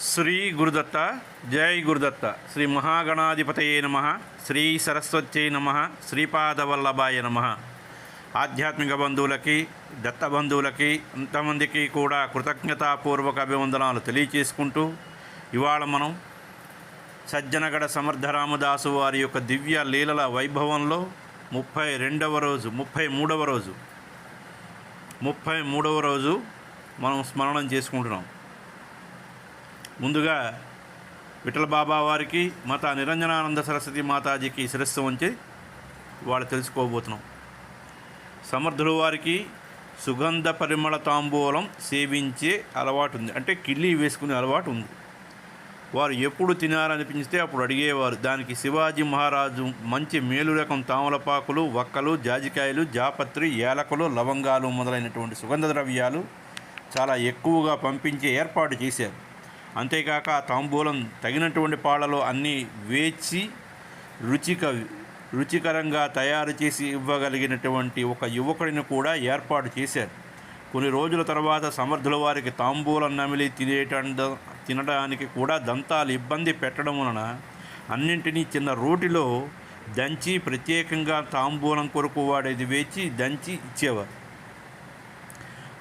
శ్రీ గురుదత్త జై గురుదత్త. శ్రీ మహాగణాధిపతయే నమ. శ్రీ సరస్వత్యై నమ. శ్రీపాదవల్లభాయ నమ. ఆధ్యాత్మిక బంధువులకి దత్త బంధువులకి ఇంతమందికి కూడా కృతజ్ఞతాపూర్వక అభివందనాలు తెలియచేసుకుంటూ ఇవాళ మనం సజ్జనగడ సమర్థ రామదాసు వారి యొక్క దివ్య లీలల వైభవంలో ముప్పై రెండవ రోజు ముప్పై మూడవ రోజు ముప్పై మూడవ రోజు మనం స్మరణం చేసుకుంటున్నాం. ముందుగా విఠల బాబా వారికి మాతా నిరంజనానంద సరస్వతి మాతాజీకి శిరస్సు ఉంచి వాళ్ళు తెలుసుకోబోతున్నాం. సమర్థుల వారికి సుగంధ పరిమళ తాంబూలం సేవించే అలవాటు ఉంది. అంటే కిళ్ళి వేసుకునే అలవాటు ఉంది. వారు ఎప్పుడు తినాలనిపించితే అప్పుడు అడిగేవారు దానికి శివాజీ మహారాజు మంచి మేలు రకం తామలపాకులు వక్కలు జాజికాయలు జాపత్రి ఏలకులు లవంగాలు మొదలైనటువంటి సుగంధ ద్రవ్యాలు చాలా ఎక్కువగా పంపించే ఏర్పాటు చేశారు. అంతేకాక తాంబూలం తగినటువంటి పాలలో అన్నీ వేచి రుచిక రుచికరంగా తయారు చేసి ఇవ్వగలిగినటువంటి ఒక యువకుడిని కూడా ఏర్పాటు చేశారు. కొన్ని రోజుల తర్వాత సమర్థుల వారికి తాంబూలం నమిలి తినేట తినడానికి కూడా దంతాలు ఇబ్బంది పెట్టడం వలన అన్నింటినీ చిన్న రోటిలో దంచి ప్రత్యేకంగా తాంబూలం కొరకు వాడేది వేచి దంచి ఇచ్చేవారు.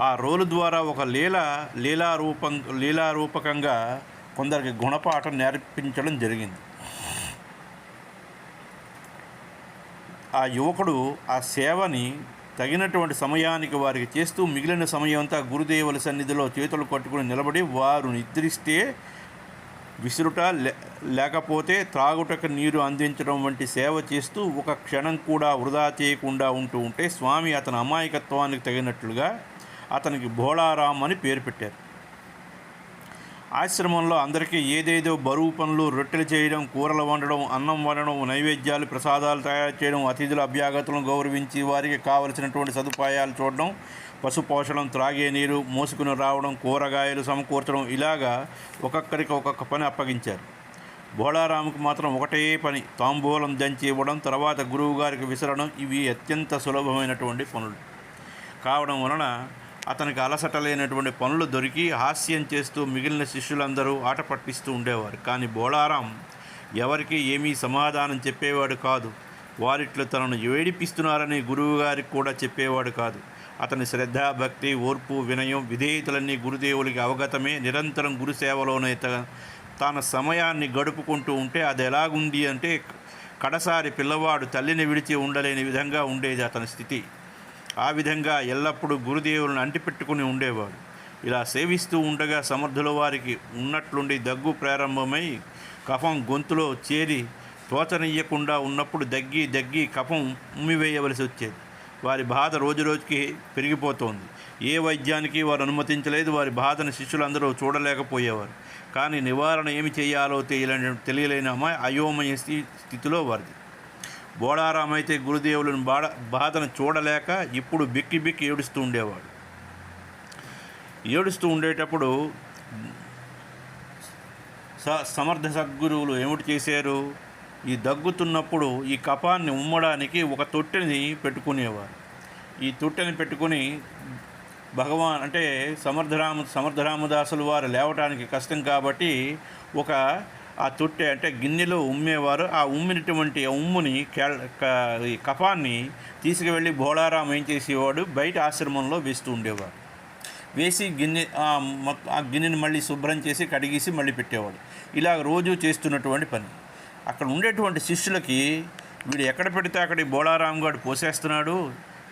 ఆ రోలు ద్వారా ఒక లీల లీలారూపం లీలారూపకంగా కొందరికి గుణపాఠం నేర్పించడం జరిగింది. ఆ యువకుడు ఆ సేవని తగినటువంటి సమయానికి వారికి చేస్తూ మిగిలిన సమయమంతా గురుదేవుల సన్నిధిలో చేతులు కట్టుకుని నిలబడి వారు నిద్రిస్తే విసురుట లే- లేకపోతే త్రాగుటకు నీరు అందించడం వంటి సేవ చేస్తూ ఒక క్షణం కూడా వృధా చేయకుండా ఉంటూ ఉంటే స్వామి అతని అమాయకత్వానికి తగినట్లుగా అతనికి భోళారాం అని పేరు పెట్టారు. ఆశ్రమంలో అందరికీ ఏదేదో బరువు పనులు రొట్టెలు చేయడం కూరలు వండడం అన్నం వండడం నైవేద్యాలు ప్రసాదాలు తయారు చేయడం అతిథుల అభ్యాగతులను గౌరవించి వారికి కావలసినటువంటి సదుపాయాలు చూడడం పశుపోషణం త్రాగే నీరు మోసుకుని రావడం కూరగాయలు సమకూర్చడం ఇలాగా ఒక్కొక్కరికి ఒక్కొక్క పని అప్పగించారు. బోళారాముకు మాత్రం ఒకటే పని తాంబూలం దంచి ఇవ్వడం తర్వాత గురువు గారికి విసరడం ఇవి అత్యంత సులభమైనటువంటి పనులు. కావడం వలన అతనికి అలసట లేనటువంటి పనులు దొరికి హాస్యం చేస్తూ మిగిలిన శిష్యులందరూ ఆట పట్టిస్తూ ఉండేవారు. కానీ బోళారాం ఎవరికి ఏమీ సమాధానం చెప్పేవాడు కాదు. వారిట్లో తనను ఏడిపిస్తున్నారని గురువు గారికి కూడా చెప్పేవాడు కాదు. అతని శ్రద్ధ భక్తి ఓర్పు వినయం విధేయతలన్నీ గురుదేవులకి అవగతమే. నిరంతరం గురుసేవలోనే తన సమయాన్ని గడుపుకుంటూ ఉంటే అది ఎలాగుంది అంటే కడసారి పిల్లవాడు తల్లిని విడిచి ఉండలేని విధంగా ఉండేది అతని స్థితి. ఆ విధంగా ఎల్లప్పుడూ గురుదేవులను అంటిపెట్టుకుని ఉండేవాడు. ఇలా సేవిస్తూ ఉండగా సమర్థుల వారికి ఉన్నట్లుండి దగ్గు ప్రారంభమై కఫం గొంతులో చేరి తోచనీయకుండా ఉన్నప్పుడు దగ్గి దగ్గి కఫం ఉమ్మివేయవలసి వచ్చేది. వారి బాధ రోజురోజుకి పెరిగిపోతోంది. ఏ వైద్యానికి వారు అనుమతించలేదు. వారి బాధను శిష్యులందరూ చూడలేకపోయేవారు. కానీ నివారణ ఏమి చేయాలో తెలియలేని తెలియలేని అమ్మాయి అయోమయ స్థితిలో వారిది. బోడారాం అయితే గురుదేవులను బాడ బాధను చూడలేక ఇప్పుడు బిక్కి బిక్కి ఏడుస్తూ ఉండేవాడు. ఏడుస్తూ ఉండేటప్పుడు స సమర్థ సద్గురువులు ఏమిటి చేశారు? ఈ దగ్గుతున్నప్పుడు ఈ కపాన్ని ఉమ్మడానికి ఒక తొట్టెని పెట్టుకునేవారు. ఈ తొట్టెని పెట్టుకుని భగవాన్ అంటే సమర్థరామ సమర్థరామదాసులు వారు లేవటానికి కష్టం కాబట్టి ఒక ఆ తొట్టె అంటే గిన్నెలో ఉమ్మేవారు. ఆ ఉమ్మినటువంటి ఉమ్ముని ఈ కఫాన్ని తీసుకువెళ్ళి భోళారాం ఏం చేసేవాడు? బయట ఆశ్రమంలో వేస్తూ ఉండేవాడు. వేసి గిన్నె ఆ మొత్తం ఆ గిన్నెని మళ్ళీ శుభ్రం చేసి కడిగేసి మళ్ళీ పెట్టేవాడు. ఇలా రోజు చేస్తున్నటువంటి పని. అక్కడ ఉండేటువంటి శిష్యులకి వీడు ఎక్కడ పెడితే అక్కడ ఈ బోళారాం గారు పోసేస్తున్నాడు?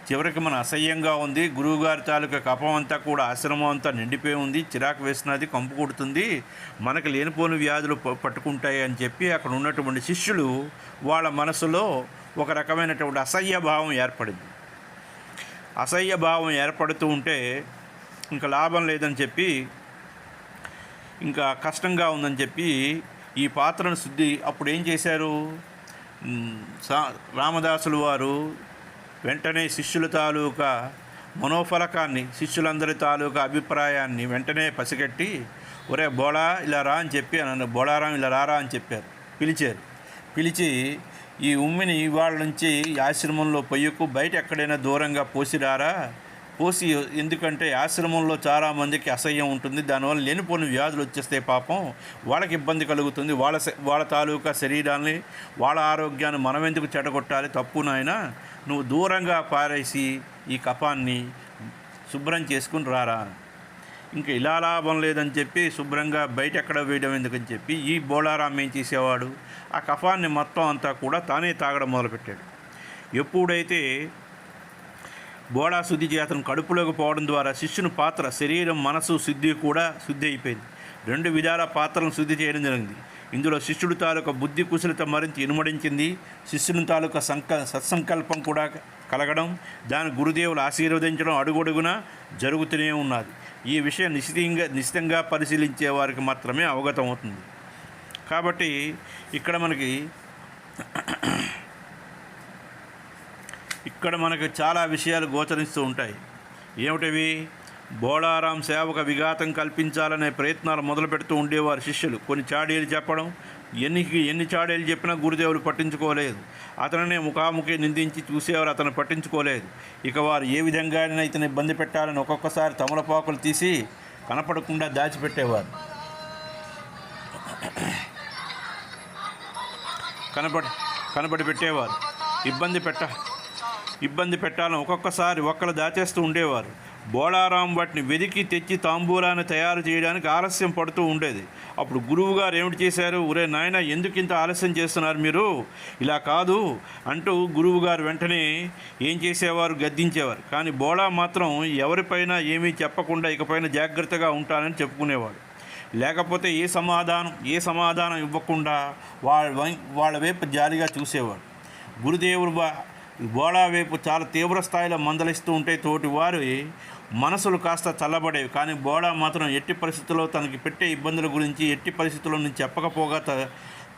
చివరికి మన అసహ్యంగా ఉంది. గురువుగారి తాలూకా కపం అంతా కూడా ఆశ్రమం అంతా నిండిపోయి ఉంది. చిరాకు వేసినది కంపు కొడుతుంది. మనకి లేనిపోని వ్యాధులు పట్టుకుంటాయి అని చెప్పి అక్కడ ఉన్నటువంటి శిష్యులు వాళ్ళ మనసులో ఒక రకమైనటువంటి అసహ్య భావం ఏర్పడింది. అసహ్య భావం ఏర్పడుతూ ఉంటే ఇంకా లాభం లేదని చెప్పి ఇంకా కష్టంగా ఉందని చెప్పి ఈ పాత్రను శుద్ధి అప్పుడు ఏం చేశారు? సా రామదాసులు వారు వెంటనే శిష్యుల తాలూకా మనోఫలకాన్ని శిష్యులందరి తాలూకా అభిప్రాయాన్ని వెంటనే పసిగట్టి ఒరే బోళా ఇలా రా అని చెప్పి నన్ను బోళారాం ఇలా రారా అని చెప్పారు. పిలిచారు. పిలిచి ఈ ఉమ్మిని ఇవాళ నుంచి ఈ ఆశ్రమంలో పొయ్యకు బయట ఎక్కడైనా దూరంగా పోసిరారా? పోసి ఎందుకంటే ఆశ్రమంలో చాలామందికి అసహ్యం ఉంటుంది. దానివల్ల లేనిపోని వ్యాధులు వచ్చేస్తే పాపం వాళ్ళకి ఇబ్బంది కలుగుతుంది. వాళ్ళ వాళ్ళ తాలూకా శరీరాన్ని వాళ్ళ ఆరోగ్యాన్ని మనం ఎందుకు చెడగొట్టాలి? తప్పు నాయన నువ్వు దూరంగా పారేసి ఈ కఫాన్ని శుభ్రం చేసుకుని రారా. ఇంకా ఇలా లాభం లేదని చెప్పి శుభ్రంగా బయట ఎక్కడ వేయడం ఎందుకని చెప్పి ఈ బోళారాం ఏం చేసేవాడు? ఆ కఫాన్ని మొత్తం అంతా కూడా తానే తాగడం మొదలుపెట్టాడు. ఎప్పుడైతే బోళా శుద్ధి చేతను కడుపులోకి పోవడం ద్వారా శిష్యుని పాత్ర శరీరం మనసు శుద్ధి కూడా శుద్ధి అయిపోయింది. రెండు విధాల పాత్రలను శుద్ధి చేయడం జరిగింది. ఇందులో శిష్యుడు తాలూకా బుద్ధి కుశలత మరింత ఇనుమడించింది. శిష్యుని తాలూకా సంక సత్సంకల్పం కూడా కలగడం దాని గురుదేవులు ఆశీర్వదించడం అడుగడుగున జరుగుతూనే ఉన్నది. ఈ విషయం నిశ్చితంగా నిశ్చితంగా పరిశీలించే వారికి మాత్రమే అవగతం అవుతుంది కాబట్టి ఇక్కడ మనకి ఇక్కడ మనకు చాలా విషయాలు గోచరిస్తూ ఉంటాయి. ఏమిటివి? బోళారాం సేవక విఘాతం కల్పించాలనే ప్రయత్నాలు మొదలు పెడుతూ ఉండేవారు శిష్యులు. కొన్ని చాడీలు చెప్పడం ఎన్ని ఎన్ని చాడీలు చెప్పినా గురుదేవులు పట్టించుకోలేదు. అతనినే ముఖాముఖి నిందించి చూసేవారు అతను పట్టించుకోలేదు. ఇక వారు ఏ విధంగానైనా ఇతను ఇబ్బంది పెట్టాలని ఒక్కొక్కసారి తమలపాకులు తీసి కనపడకుండా దాచిపెట్టేవారు. కనపడి కనబడి పెట్టేవారు. ఇబ్బంది పెట్ట ఇబ్బంది పెట్టాలని ఒక్కొక్కసారి ఒక్కరు దాచేస్తూ ఉండేవారు. బోళారాం వాటిని వెదికి తెచ్చి తాంబూలాన్ని తయారు చేయడానికి ఆలస్యం పడుతూ ఉండేది. అప్పుడు గురువు గారు ఏమిటి చేశారు? ఒరే నాయన ఎందుకు ఇంత ఆలస్యం చేస్తున్నారు మీరు? ఇలా కాదు అంటూ గురువు గారు వెంటనే ఏం చేసేవారు? గద్దించేవారు. కానీ బోళా మాత్రం ఎవరిపైన ఏమీ చెప్పకుండా ఇకపైన జాగ్రత్తగా ఉంటానని చెప్పుకునేవాడు. లేకపోతే ఏ సమాధానం ఏ సమాధానం ఇవ్వకుండా వాళ్ళ వై- వాళ్ళ వైపు జాలిగా చూసేవాడు. గురుదేవుడు బా వైపు చాలా తీవ్ర స్థాయిలో మందలిస్తూ ఉంటే తోటి వారి మనసులు కాస్త చల్లబడేవి. కానీ బోడా మాత్రం ఎట్టి పరిస్థితుల్లో తనకి పెట్టే ఇబ్బందుల గురించి ఎట్టి పరిస్థితుల్లో నుంచి చెప్పకపోగా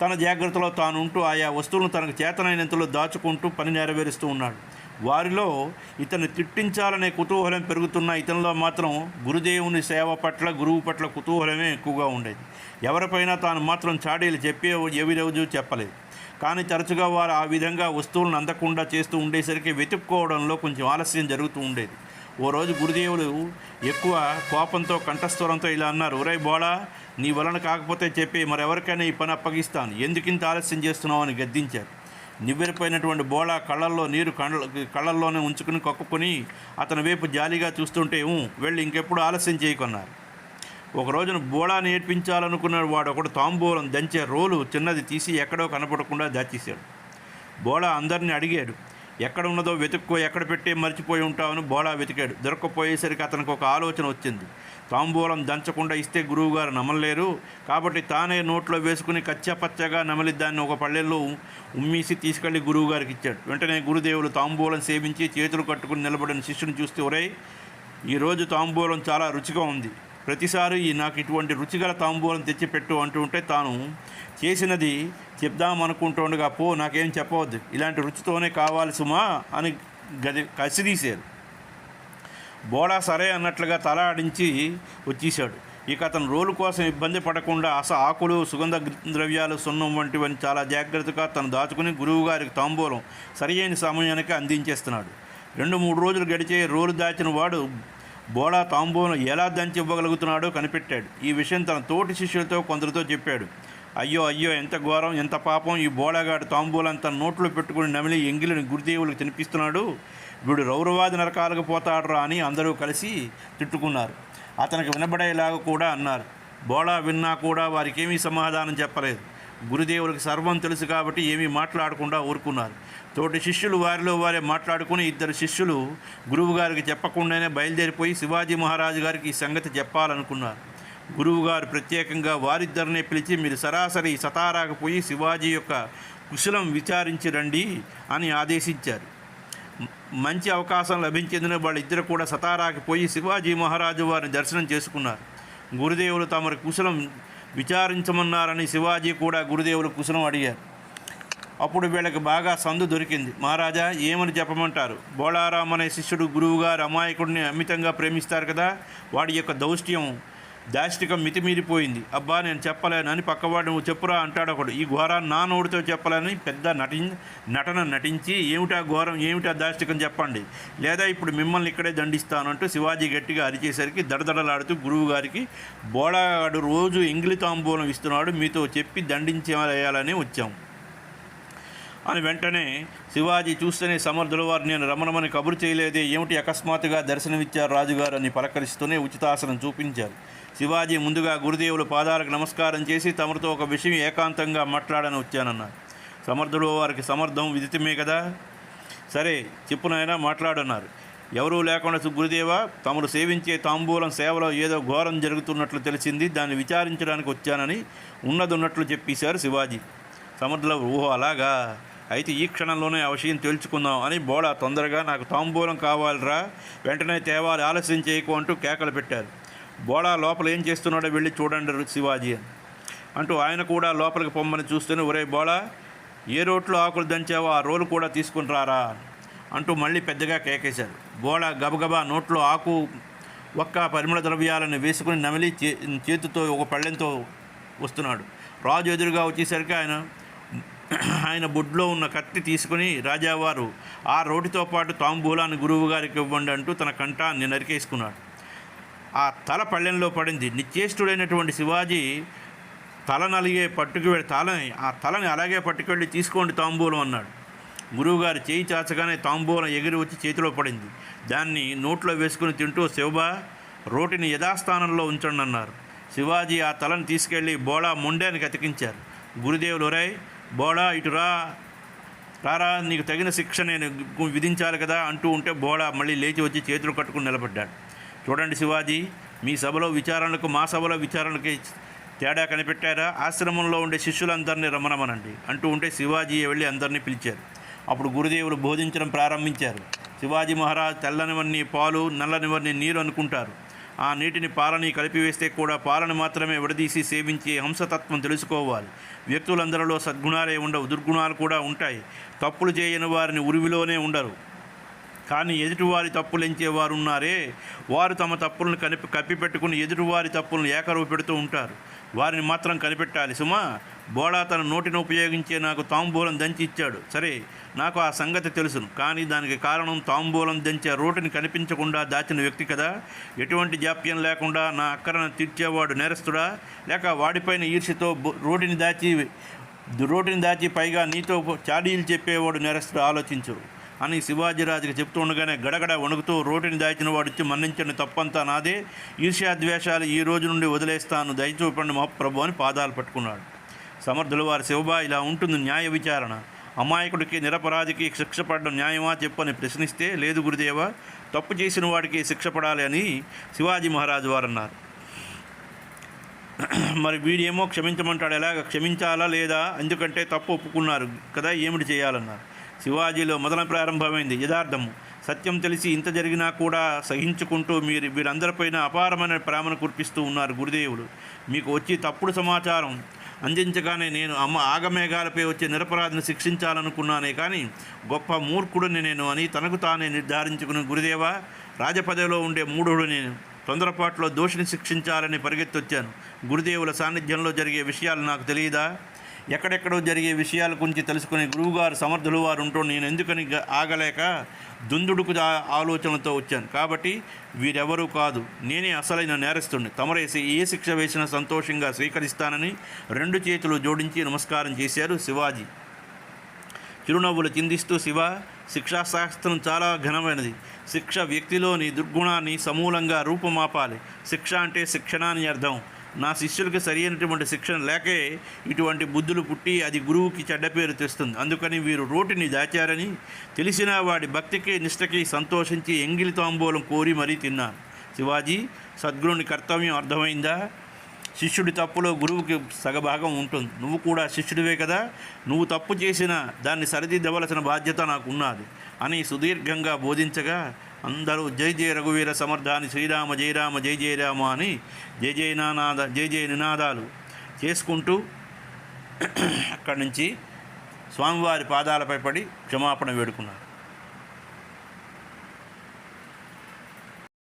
తన జాగ్రత్తలో తాను ఉంటూ ఆయా వస్తువులను తనకు చేతనైనంతలో దాచుకుంటూ పని నెరవేరుస్తూ ఉన్నాడు. వారిలో ఇతను తిట్టించాలనే కుతూహలం పెరుగుతున్న ఇతనిలో మాత్రం గురుదేవుని సేవ పట్ల గురువు పట్ల కుతూహలమే ఎక్కువగా ఉండేది. ఎవరిపైనా తాను మాత్రం చాడీలు చెప్పే ఎవి రోజు చెప్పలేదు. కానీ తరచుగా వారు ఆ విధంగా వస్తువులను అందకుండా చేస్తూ ఉండేసరికి వెతుక్కోవడంలో కొంచెం ఆలస్యం జరుగుతూ ఉండేది. ఓ రోజు గురుదేవులు ఎక్కువ కోపంతో కంఠస్వరంతో ఇలా అన్నారు ఒరే బోళా నీ వలన కాకపోతే చెప్పి మరెవరికైనా ఈ పని అప్పగిస్తాను. ఎందుకింత ఆలస్యం చేస్తున్నావు? అని గద్దించారు. నివ్వెరిపోయినటువంటి బోళా కళ్ళల్లో నీరు కళ్ళ కళ్ళల్లోనే ఉంచుకుని కక్కుకొని అతని వైపు జాలిగా చూస్తుంటే వెళ్ళి ఇంకెప్పుడు ఆలస్యం చేయకున్నారు ఒక రోజున బోళా నేర్పించాలనుకున్న వాడు ఒకడు తాంబూలం దంచే రోలు చిన్నది తీసి ఎక్కడో కనపడకుండా దాచేశాడు. బోళా అందరిని అడిగాడు ఎక్కడ ఉన్నదో వెతుక్కో ఎక్కడ పెట్టి మర్చిపోయి ఉంటావని బోళా వెతికాడు. దొరక్కపోయేసరికి అతనికి ఒక ఆలోచన వచ్చింది. తాంబూలం దంచకుండా ఇస్తే గురువుగారు నమలలేరు. కాబట్టి తానే నోట్లో వేసుకుని కచ్చపచ్చగా నమలి దాన్ని ఒక పళ్ళెల్లో ఉమ్మీసి తీసుకెళ్ళి గురువుగారికి ఇచ్చాడు వెంటనే గురుదేవులు తాంబూలం సేవించి చేతులు కట్టుకుని నిలబడిన శిష్యుని చూస్తే ఒరే ఈరోజు తాంబూలం చాలా రుచిగా ఉంది. ప్రతిసారి ఈ నాకు ఇటువంటి రుచిగల తాంబూలం తెచ్చిపెట్టు అంటూ ఉంటే తాను చేసినది చెప్దామనుకుంటుండగా పో నాకేం చెప్పవద్దు. ఇలాంటి రుచితోనే కావాలి సుమా అని గది కసిరీశారు బోడా సరే అన్నట్లుగా తల ఆడించి వచ్చేసాడు ఇక అతను రోలు కోసం ఇబ్బంది పడకుండా అస ఆకులు సుగంధ ద్రవ్యాలు సున్నం వంటివని చాలా జాగ్రత్తగా తను దాచుకుని గురువుగారికి తాంబూలం సరియైన సమయానికి అందించేస్తున్నాడు. రెండు మూడు రోజులు గడిచే రోలు దాచిన వాడు బోడా తాంబూను ఎలా దంచి ఇవ్వగలుగుతున్నాడో కనిపెట్టాడు. ఈ విషయం తన తోటి శిష్యులతో కొందరితో చెప్పాడు. అయ్యో అయ్యో ఎంత ఘోరం ఎంత పాపం ఈ బోడాగాడు తాంబూలం తన నోట్లో పెట్టుకుని నమిలి ఎంగిలిని గురుదేవులకు తినిపిస్తున్నాడు. వీడు రౌరవాది నరకాలకు పోతాడురా అని అందరూ కలిసి తిట్టుకున్నారు. అతనికి వినబడేలాగా కూడా అన్నారు. బోళా విన్నా కూడా వారికి ఏమీ సమాధానం చెప్పలేదు. గురుదేవులకు సర్వం తెలుసు కాబట్టి ఏమీ మాట్లాడకుండా ఊరుకున్నారు. తోటి శిష్యులు వారిలో వారే మాట్లాడుకుని ఇద్దరు శిష్యులు గురువుగారికి చెప్పకుండానే బయలుదేరిపోయి శివాజీ మహారాజు గారికి ఈ సంగతి చెప్పాలనుకున్నారు. గురువుగారు ప్రత్యేకంగా వారిద్దరినే పిలిచి మీరు సరాసరి సతారాకు పోయి శివాజీ యొక్క కుశలం విచారించి రండి అని ఆదేశించారు. మంచి అవకాశం లభించేందున వాళ్ళిద్దరు కూడా సతారాకి పోయి శివాజీ మహారాజు వారిని దర్శనం చేసుకున్నారు. గురుదేవులు తమరి కుశలం విచారించమన్నారని శివాజీ కూడా గురుదేవులు కుశలం అడిగారు. అప్పుడు వీళ్ళకి బాగా సందు దొరికింది. మహారాజా ఏమని చెప్పమంటారు? బోళారాం అనే శిష్యుడు గురువుగారు అమాయకుడిని అమితంగా ప్రేమిస్తారు కదా? వాడి యొక్క దౌష్ట్యం దాష్టికం మితిమీరిపోయింది. అబ్బా నేను చెప్పలేను అని పక్కవాడు నువ్వు చెప్పురా అంటాడు ఒకడు. ఈ ఘోరాన్ని నా నోడితో చెప్పలేని పెద్ద నటి నటన నటించి ఏమిటా ఘోరం ఏమిటా దాష్టికం చెప్పండి. లేదా ఇప్పుడు మిమ్మల్ని ఇక్కడే దండిస్తాను అంటూ శివాజీ గట్టిగా అరిచేసరికి దడదడలాడుతూ గురువు గారికి బోడాగాడు రోజు ఎంగిలి తాంబూలం ఇస్తున్నాడు మీతో చెప్పి దండించేయాలని వచ్చాం. అని వెంటనే శివాజీ చూస్తేనే సమర్థుల వారు నేను రమణమని కబురు చేయలేదే ఏమిటి అకస్మాత్తుగా దర్శనమిచ్చారు రాజుగారు అని పలకరిస్తూనే ఉచితాసనం చూపించారు. శివాజీ ముందుగా గురుదేవుల పాదాలకు నమస్కారం చేసి తమరితో ఒక విషయం ఏకాంతంగా మాట్లాడని వచ్చానన్నారు. సమర్థుడు వారికి సమర్థం విదితమే కదా? సరే చెప్పునైనా మాట్లాడన్నారు. ఎవరూ లేకుండా గురుదేవ తమరు సేవించే తాంబూలం సేవలో ఏదో ఘోరం జరుగుతున్నట్లు తెలిసింది దాన్ని విచారించడానికి వచ్చానని ఉన్నదున్నట్లు చెప్పేశారు శివాజీ. సమర్థుల ఊహ అలాగా? అయితే ఈ క్షణంలోనే ఆ విషయం తెలుసుకుందాం అని బోడా తొందరగా నాకు తాంబూలం కావాలిరా వెంటనే తేవాలి ఆలస్యం చేయకు అంటూ కేకలు పెట్టారు. బోళ లోపల ఏం చేస్తున్నాడో వెళ్ళి చూడండి శివాజీ అంటూ ఆయన కూడా లోపలికి పొమ్మని చూస్తూనే ఒరే బోడా ఏ రోట్లో ఆకులు దంచావో ఆ రోలు కూడా తీసుకుని రారా అంటూ మళ్ళీ పెద్దగా కేకేశారు. బోళ గబగబా నోట్లో ఆకు ఒక్క పరిమళ ద్రవ్యాలను వేసుకుని నమిలి చే చేతితో ఒక పళ్ళెంతో వస్తున్నాడు. రాజు ఎదురుగా వచ్చేసరికి ఆయన ఆయన బొడ్లో ఉన్న కత్తి తీసుకుని రాజావారు ఆ రోటితో పాటు తాంబూలాన్ని గురువు గారికి ఇవ్వండి అంటూ తన కంఠాన్ని నరికేసుకున్నాడు. ఆ తల పళ్ళెంలో పడింది. నిశ్చేష్టుడైనటువంటి శివాజీ తల నలిగే పట్టుకు వెళ్ళి తలని ఆ తలని అలాగే పట్టుకెళ్ళి తీసుకోండి తాంబూలం అన్నాడు. గురువుగారు చేయి చాచగానే తాంబూలం ఎగిరి వచ్చి చేతిలో పడింది. దాన్ని నోట్లో వేసుకుని తింటూ శివబా రోటిని యథాస్థానంలో ఉంచండి అన్నారు శివాజీ ఆ తలను తీసుకెళ్ళి బోళా మొండానికి అతికించారు గురుదేవులు ఒరై బోడా ఇటురా రారా నీకు తగిన శిక్ష నేను విధించాలి కదా అంటూ ఉంటే బోడా మళ్ళీ లేచి వచ్చి చేతులు కట్టుకుని నిలబడ్డాడు. చూడండి శివాజీ మీ సభలో విచారణకు మా సభలో విచారణకి తేడా కనిపెట్టారా? ఆశ్రమంలో ఉండే శిష్యులందరినీ రమణమనండి అంటూ ఉంటే శివాజీ వెళ్ళి అందరినీ పిలిచారు. అప్పుడు గురుదేవులు బోధించడం ప్రారంభించారు. శివాజీ మహారాజ్ తెల్లనివన్నీ పాలు నల్లనివన్నీ నీరు అనుకుంటారు. ఆ నీటిని పాలని కలిపివేస్తే కూడా పాలను మాత్రమే విడదీసి సేవించే హంసతత్వం తెలుసుకోవాలి. వ్యక్తులందరిలో సద్గుణాలే ఉండవు దుర్గుణాలు కూడా ఉంటాయి. తప్పులు చేయని వారిని ఉరివిలోనే ఉండరు. కానీ ఎదుటివారి తప్పులు ఎంచేవారు ఉన్నారే వారు తమ తప్పులను కనిపి కప్పిపెట్టుకుని ఎదుటివారి తప్పులను ఏకరువు పెడుతూ ఉంటారు. వారిని మాత్రం కనిపెట్టాలి సుమా. బోడా తన నోటిని ఉపయోగించే నాకు తాంబూలం దంచి ఇచ్చాడు సరే నాకు ఆ సంగతి తెలుసును. కానీ దానికి కారణం తాంబూలం దంచే రోటిని కనిపించకుండా దాచిన వ్యక్తి కదా. ఎటువంటి జాప్యం లేకుండా నా అక్కరను తీర్చేవాడు నేరస్తుడా? లేక వాడిపైన ఈర్ష్యతో రోటిని దాచి రోటిని దాచి పైగా నీతో చాడీలు చెప్పేవాడు నేరస్తుడు ఆలోచించు అని శివాజీరాజుకి చెప్తూ ఉండగానే గడగడ వణుకుతూ రోటిని దాచిన వాడిచ్చి మన్నించండి తప్పంతా నాదే. ఈర్ష్యాద్వేషాలు ఈ రోజు నుండి వదిలేస్తాను. దయచూపండి మా ప్రభు అని పాదాలు పట్టుకున్నాడు. సమర్థుల వారి శివబా ఇలా ఉంటుంది న్యాయ విచారణ. అమాయకుడికి నిరపరాధికి శిక్ష పడడం న్యాయమా చెప్పని ప్రశ్నిస్తే లేదు గురుదేవ తప్పు చేసిన వాడికి శిక్ష పడాలి అని శివాజీ మహారాజు వారు అన్నారు మరి వీడేమో క్షమించమంటాడు ఎలాగ? క్షమించాలా లేదా? ఎందుకంటే తప్పు ఒప్పుకున్నారు కదా ఏమిటి చేయాలన్నారు? శివాజీలో మొదల ప్రారంభమైంది యథార్థము. సత్యం తెలిసి ఇంత జరిగినా కూడా సహించుకుంటూ మీరు వీరందరిపైన అపారమైన ప్రేమను కురిపిస్తూ ఉన్నారు గురుదేవులు మీకు వచ్చి తప్పుడు సమాచారం అందించగానే నేను అమ్మ ఆగమేఘాలపై వచ్చే నిరపరాధిని శిక్షించాలనుకున్నానే కానీ గొప్ప మూర్ఖుడిని నేను అని తనకు తానే నిర్ధారించుకుని గురుదేవా రాజపదవిలో ఉండే మూఢుడు నేను తొందరపాట్లో దోషిని శిక్షించాలని పరిగెత్తొచ్చాను. గురుదేవుల సాన్నిధ్యంలో జరిగే విషయాలు నాకు తెలియదా? ఎక్కడెక్కడో జరిగే విషయాల గురించి తెలుసుకునే గురువుగారు సమర్థులు వారు ఉంటూ నేను ఎందుకని ఆగలేక దుందుడుకు ఆలోచనలతో వచ్చాను. కాబట్టి వీరెవరూ కాదు. నేనే అసలైన నేరస్తుడిని తమరేసి ఏ శిక్ష వేసినా సంతోషంగా స్వీకరిస్తానని రెండు చేతులు జోడించి నమస్కారం చేశారు శివాజీ. చిరునవ్వులు చిందిస్తూ శివ శిక్షాశాస్త్రం చాలా ఘనమైనది. శిక్ష వ్యక్తిలోని దుర్గుణాన్ని సమూలంగా రూపుమాపాలి. శిక్ష అంటే శిక్షణ అని అర్థం. నా శిష్యులకి సరైనటువంటి శిక్షణ లేకే ఇటువంటి బుద్ధులు పుట్టి అది గురువుకి చెడ్డ పేరు తెస్తుంది. అందుకని వీరు రోటిని దాచారని తెలిసిన వాడి భక్తికి నిష్టకి సంతోషించి ఎంగిలి తాంబూలం కోరి మరీ తిన్నారు. శివాజీ సద్గురుని కర్తవ్యం అర్థమైందా? శిష్యుడి తప్పులో గురువుకి సగభాగం ఉంటుంది. నువ్వు కూడా శిష్యుడివే కదా? నువ్వు తప్పు చేసినా దాన్ని సరిదిద్దవలసిన బాధ్యత నాకు ఉన్నది అని సుదీర్ఘంగా బోధించగా అందరూ జై జయ రఘువీర సమర్థాని శ్రీరామ జయరామ జై జయరామ అని జై జయ నానాద జై జయ నినాదాలు చేసుకుంటూ అక్కడి నుంచి స్వామివారి పాదాలపై పడి క్షమాపణ వేడుకున్నారు.